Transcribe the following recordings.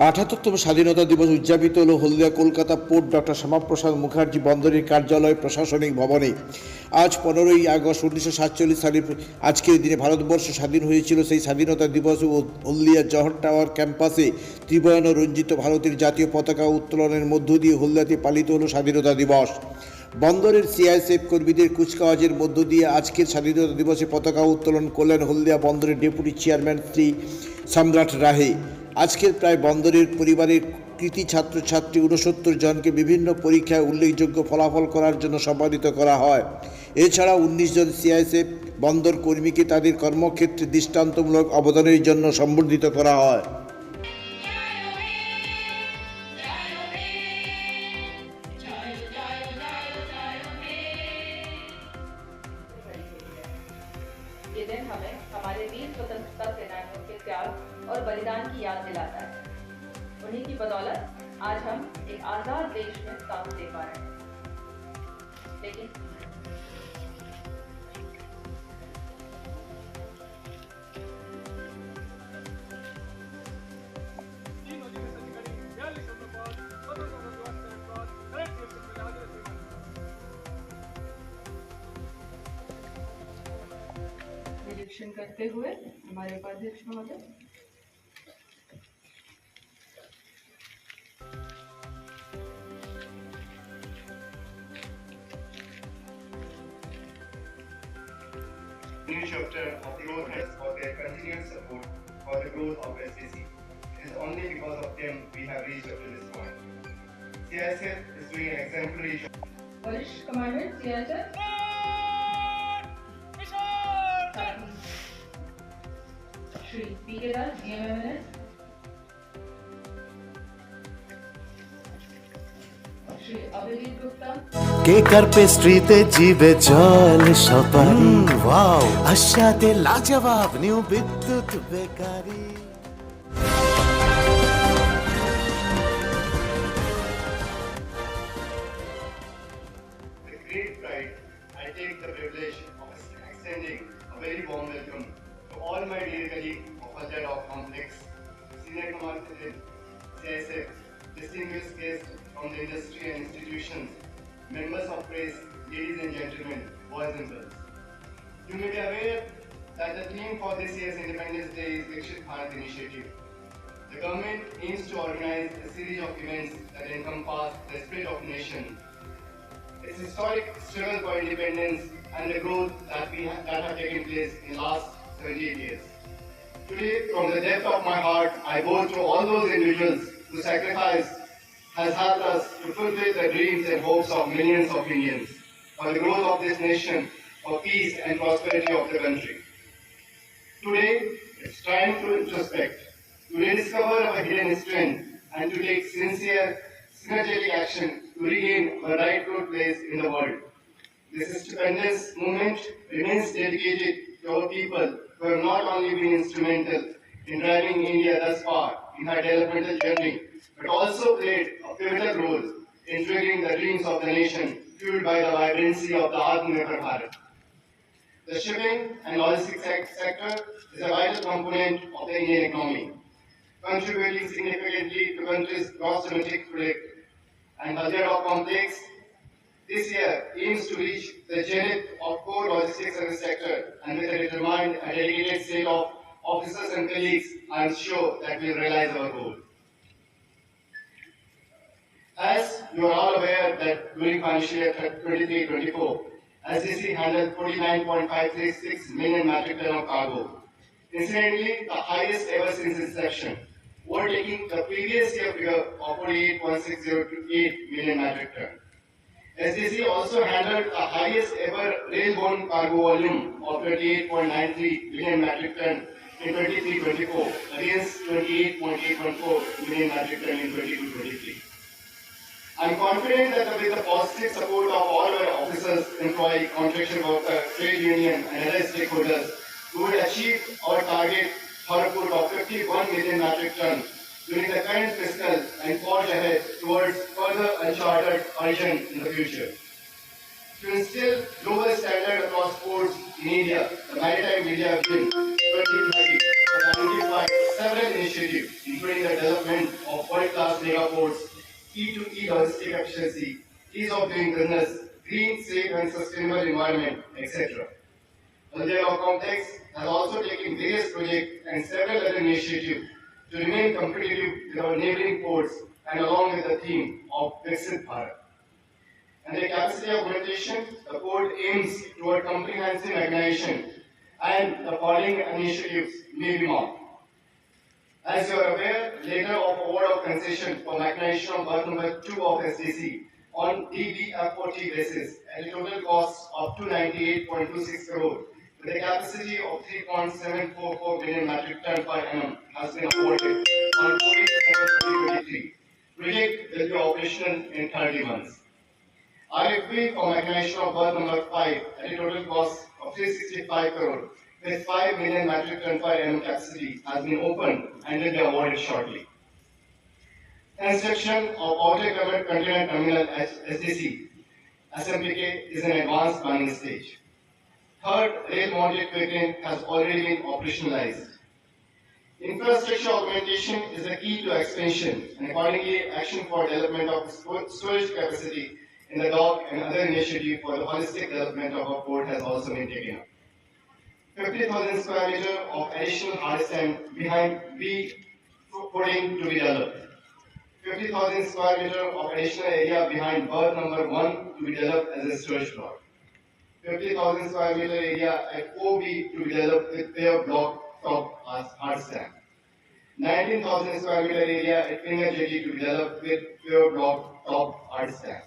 আঠাত্তরতম স্বাধীনতা দিবস উদযাপিত হল হলদিয়া, কলকাতা পোর্ট ডক্টর শ্যামাপ্রসাদ মুখার্জি বন্দরের কার্যালয় প্রশাসনিক ভবনে। আজ পনেরোই আগস্ট উনিশশো সাতচল্লিশ সালে আজকের দিনে ভারতবর্ষ স্বাধীন হয়েছিল। সেই স্বাধীনতা দিবস ও হলদিয়া জহর টাওয়ার ক্যাম্পাসে ত্রিবর্ণ রঞ্জিত ভারতের জাতীয় পতাকা উত্তোলনের মধ্য দিয়ে হলদিয়াতে পালিত হল স্বাধীনতা দিবস। বন্দরের সিআইএসএফ কর্মীদের কুচকাওয়াজের মধ্য দিয়ে আজকের স্বাধীনতা দিবসে পতাকা উত্তোলন করলেন হলদিয়া বন্দরের ডেপুটি চেয়ারম্যান শ্রী সম্রাট রাহে। আজকের প্রায় বন্দরের পরিবারের কৃতি ছাত্রছাত্রী উনসত্তর জনকে বিভিন্ন পরীক্ষায় উল্লেখযোগ্য ফলাফল করার জন্য সম্মানিত করা হয় এছাড়া উনিশ জন সিআইএসএফ বন্দর কর্মীকে তাদের কর্মক্ষেত্রে দৃষ্টান্তমূলক অবদানের জন্য সম্বর্ধিত করা হয় ये दिन हमें हमारे वीर स्वतंत्रता सेनानियों के त्याग और बलिदान की याद दिलाता है। उन्हीं की बदौलत आज हम एक आज़ाद देश में सांस दे पा रहे हैं। लेकिन निरीक्षण करते हुए हमारे उपाध्यक्ष महोदय। new chapter of growth has for their continued support for the growth of SCC. It is only because of them we have reached up to this point. CISF is doing an exemplary job. Polish Commandant CISF. কেকার পেস্ট্রিতে জিবে জল সপারি wow আশাতে লাজবাব new Bidyut bakery With great pride, I take the privilege of extending a very warm welcome to all my dear colleagues of Hazard of Complex, Senior Commander CISF, distinguished guests from the industry and institutions, members of press, ladies and gentlemen, boys and girls. You may be aware that the theme for this year's Independence Day is Vikshit Bharat Initiative. The government aims to organize a series of events that encompass the spirit of nation its historic struggle for independence and the growth that we have, that have taken place in the last 78 years. Today, from the depth of my heart, I bow to all those individuals who sacrifice has helped us to fulfill the dreams and hopes of millions of Indians for the growth of this nation, for peace and prosperity of the country. Today, it's time to introspect, to rediscover our hidden strength, and to take sincere, synergetic action to regain our rightful place in the world. This stupendous movement remains dedicated to our people who have not only been instrumental in driving India thus far in her developmental journey, but also played a pivotal role in triggering the dreams of the nation, fueled by the vibrancy of the Atmanirbhar Bharat. The shipping and logistics sector is a vital component of the Indian economy, contributing significantly to the country's gross domestic product. And Hazard Complex this year aims to reach the zenith of core logistics sector, and with a determined and dedicated set of officers and colleagues, I am sure that we will realize our goal. As you are all aware that during financial year 23-24, SDC handled 49.536 million metric ton of cargo. Incidentally, the highest ever since inception, overtaking the previous year figure of 48.608 million metric ton. SDC also handled the highest ever rail-borne cargo volume of 28.93 million metric ton in 23-24 against 28.814 million metric ton in 22-23. I am confident that with the positive support of all our officers, employee, contractual worker, trade union, and other stakeholders, we will achieve our target output of 51 million metric ton during the current fiscal and forge ahead towards further uncharted horizon in the future. To instill global standard across ports in India, the Maritime Media Vision 2030 has identified several initiatives, including the development of world-class mega ports, E2E logistic efficiency, ease of doing business, green, safe and sustainable environment, etc. Haldia Complex has also taken various projects and several other initiatives to remain competitive with our neighboring ports and along with the theme of Viksit Bharat. And the capacity augmentation, the port aims toward comprehensive mechanization and the following initiatives may be marked. As you are aware, later of award of concession for mechanization of berth number two of SDC on DBFOT basis at a total cost of 298.26 crore with a capacity of 3.744 million metric ton per annum has been awarded on 14 December 2023. Project will be operational in 30 months. RFP for mechanization of berth number five at a total cost of 365 crore with 5 million metric ton per annum capacity has been opened and will be awarded shortly. Construction of Outer Covered Container Terminal SDC, SMPK is in advanced planning stage. Third, rail mounted equipment has already been operationalized. Infrastructure augmentation is the key to expansion and accordingly action for development of storage capacity in the dock and other initiative for the holistic development of our port has also been taken up. 50,000 square meter of additional hard stand behind B footing to be developed. 50,000 square meter of additional area behind berth number one to be developed as a storage block. 50,000 square meter area at OB to be developed with pair block top as hard stand. 19,000 square meter area at Finger Jetty to be developed with pair block top hard stand.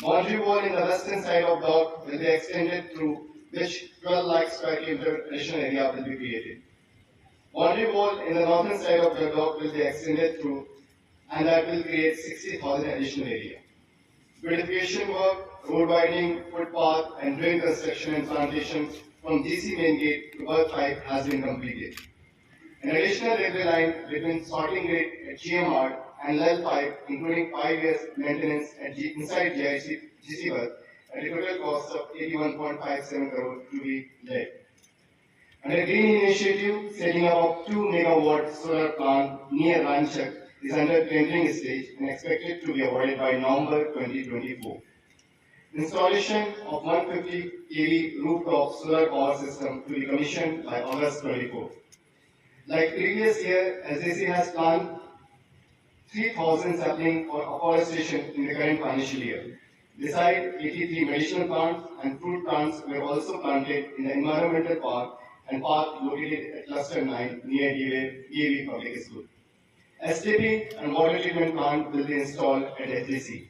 Boundary wall in the western side of the dock will be extended through which 12 lakh square kilometer additional area will be created. Boundary wall in the northern side of the dock will be extended through and that will create 60,000 additional area. Beautification work, road widening, footpath and drain construction and plantation from DC main gate to berth 5 has been completed. An additional railway line between sorting gate at GMR and Lel 5 including 5 years maintenance G- inside GIC GC berth at a total cost of 81.57 crore to be laid. Under green initiative, setting up of two megawatt solar plant near Ranchak is under tendering stage and expected to be awarded by November 2024. Installation of 150 kV rooftop solar power system to be commissioned by August 24. Like previous year, SAC has planned 3,000 sapling for afforestation in the current financial year. Besides, 83 medicinal plants and fruit plants were also planted in the environmental park and park located at cluster 9 near DAV Public School. STP and water treatment plant will be installed at SDC.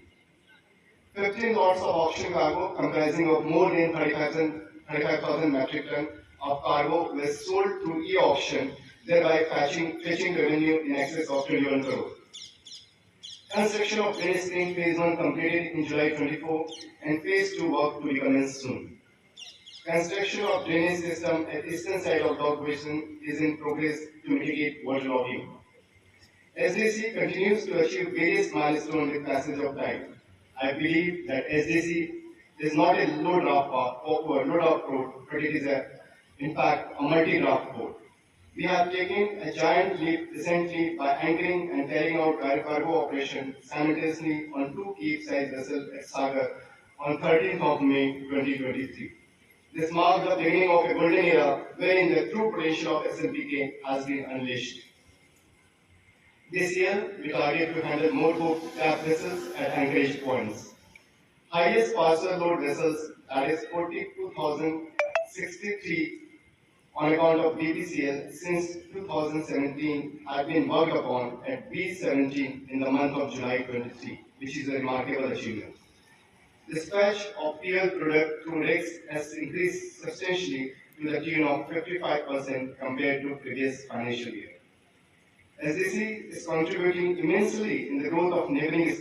15 lots of auction cargo comprising of more than 35,000 35,000 metric ton of cargo were sold through e-auction, thereby fetching, fetching revenue in excess of 21 crore. Construction of drainage screen phase 1 completed in July 24 and phase 2 work to be commenced soon. Construction of drainage system at eastern side of Dog Basin is in progress to mitigate water logging. SDC continues to achieve various milestones with passage of time. I believe that SDC is not a low draft or low draft port, but it is a, in fact, a multi-draft port. We have taken a giant leap recently by anchoring and carrying out car- cargo operation simultaneously on two Cape-size vessels at Sagar on 13th of May 2023. This marks the beginning of a golden era wherein the true potential of SMPK has been unleashed. This year, we target to handle more boat trap vessels at anchorage points. Highest parcel load vessels, that is 42,063 on account of BPCL since 2017 have been worked upon at B17 in the month of July 23, which is a remarkable achievement. Dispatch of fuel product through rakes has increased substantially to the tune of 55% compared to previous financial year. SDC is contributing immensely in the growth of neighboring